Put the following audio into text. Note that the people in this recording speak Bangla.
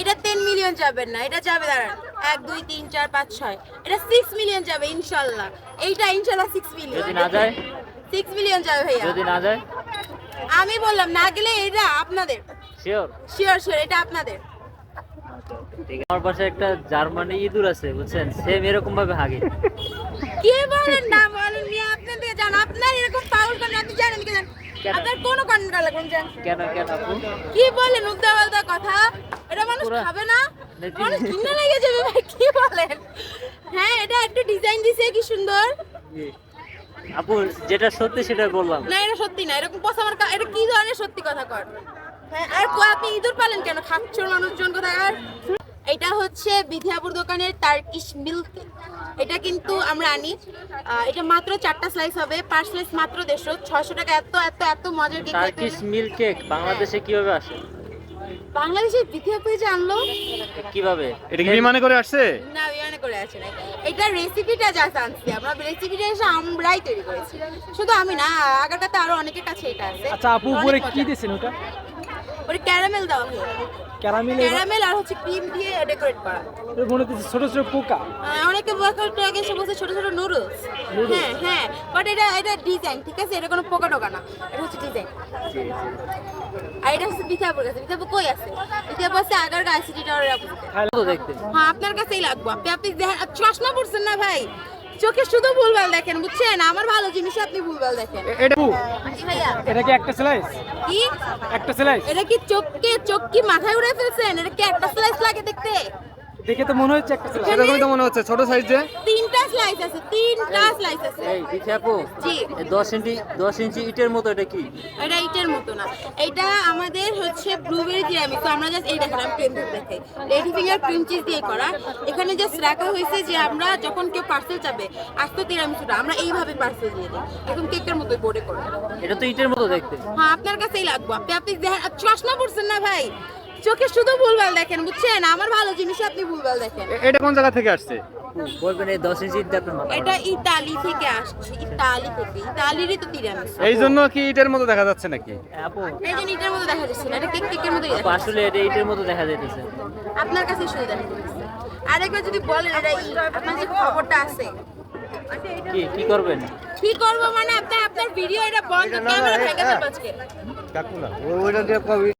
এটা টেন মিলিয়ন যাবে না এটা যাবে দাঁড়ান। এক দুই তিন চার পাঁচ ছয়। এটা সিক্স মিলিয়ন যাবে ইনশাল্লাহ। এইটা ইনশাল্লাহ সিক্স মিলিয়ন যদি না যায়? সিক্স মিলিয়ন যাবে ভাইয়া। যদি না যায়? আমি বললাম না গেলে এটা আপনাদের। শিওর শিওর শিওর এটা আপনাদের। আমার পাশে একটা জার্মানি ইঁদুর আছে বুঝছেন? সেম এরকম ভাবে হাগে। কি বলেন না বলেন মিয়া আপনার থেকে জান আপনার এরকম পাউল করেন আপনি জানেন কি জানেন? আপনার কোনো কন্ট্রোল লাগবেন জান কেন কেন আপু? কি বলেন উল্টা কথা? এটা মানুষ খাবে না? মানুষ কিনে লেগে যাবে ভাই কি বলেন? হ্যাঁ এটা একটু ডিজাইন দিছে কি সুন্দর। আপু যেটা সত্যি সেটা বললাম। না এটা সত্যি না এরকম পচা আমার এটা কি ধরনের সত্যি কথা কর? হ্যাঁ আর আপনি ইঁদুর পালেন কেন? খাচ্ছর মানুষজন কোথায়? আর এটা হচ্ছে বিধিয়াপুর দোকানের টার্কিশ মিল্ক এটা কিন্তু আমরা আনি। এটা মাত্র চারটা স্লাইস হবে। পার স্লাইস মাত্র দেড়শো। ছয়শো টাকা এত এত এত মজার টার্কিশ মিল্ক কেক বাংলাদেশে কীভাবে আসে? বাংলাদেশে দ্বিতীয় যে আনলো। কীভাবে? এটা কি বিমানে করে আসছে? না বিমানে করে আছে না এটা রেসিপিটা যা জানছি আমরা রেসিপিটা এসে আমরাই তৈরি করেছি। শুধু আমি না আগারকাতে আরও অনেকের কাছে এটা আছে। আচ্ছা আপু উপরে কি দিয়েছেন ওটা? ওটা ক্যারামেল হয়েছে ক্যারামেল ক্যারামেল আর হচ্ছে ক্রিম দিয়ে ডেকোরেট করা। মনে হচ্ছে ছোট ছোট পোকা। আহ, অনেকে বলতে আগে বলছে ছোট ছোট নুডলস হ্যাঁ হ্যাঁ বাট এটা এটা ডিজাইন ঠিক আছে? এটা কোনো পোকা টোকা না এটা হচ্ছে ডিজাইন আর এটা হচ্ছে বিথাপুর কাছে বিথাপুর কই আছে? বিথাপুর আছে আগার গাছ সিটি টাওয়ারের অপোজিটে হ্যাঁ আপনার কাছেই লাগবো। আপনি আপনি চশমা পড়ছেন না ভাই? চোখে শুধু ভুলভাল দেখেন বুঝছেন? আমার ভালো জিনিস আপনি ভুলভাল দেখেন। এটা এটা কি একটা স্লাইস কি? একটা স্লাইস এটা কি চোখকে চোখ কি মাথায় উড়ে ফেলছেন? এটা কি একটা স্লাইস লাগে দেখতে? দেখে তো মনে হচ্ছে একটা স্লাইস সেরকমই তো মনে হচ্ছে ছোট সাইজ যে। তিনটা স্লাইস আছে তিনটা স্লাইস আছে। এই পিছে আপু জি। এই দশ ইঞ্চি দশ ইঞ্চি ইটের মতো এটা কি? এটা ইটের মতো না। এটা আমাদের হচ্ছে ব্লুবেরি তিরামিসু আমরা জাস্ট এই দেখেন আমি প্লেন দেখাই লেডি ফিঙ্গার ক্রিম চিজ দিয়ে করা। এখানে জাস্ট রাখা হয়েছে যে আমরা যখন কেউ পার্সেল চাবে আসতো তিরামিসুটা আমরা এইভাবে পার্সেল দিয়ে দিই। একদম কেকের মতোই বোর্ডে করে। এটা তো ইটের মতো দেখতে। হ্যাঁ আপনার কাছেই লাগবো। আপনি আপনি চশমা পড়ছেন না ভাই? চোখে শুধু ভুলভাল দেখেন বুঝছেন? আমার ভালো জিনিস আপনি ভুলভাল দেখেন। এটা কোন জায়গা থেকে আসছে? বলবেন এই দশ ইঞ্চি ইট আপনার এটা ইতালি থেকে আসছে ইতালি থেকে। ইতালিরই তো তিরামিসু এই জন্য কি ইটের মতো দেখা যাচ্ছে নাকি? আপু এই যে ইটের মতো দেখা যাচ্ছে না এটা কেক কেকের দেখা আসলে এটা ইটের মতো দেখা যাইতেছে। আপনার কাছে শুধু দেখা যাচ্ছে। আরেকবার যদি বলেন এটা ই, আপনার যে খবরটা আছে। কি কি করবেন? কি করব মানে আপনি আপনার ভিডিও এটা বন্ধ ক্যামেরা আজকে। কাকু না ওইটা দিয়ে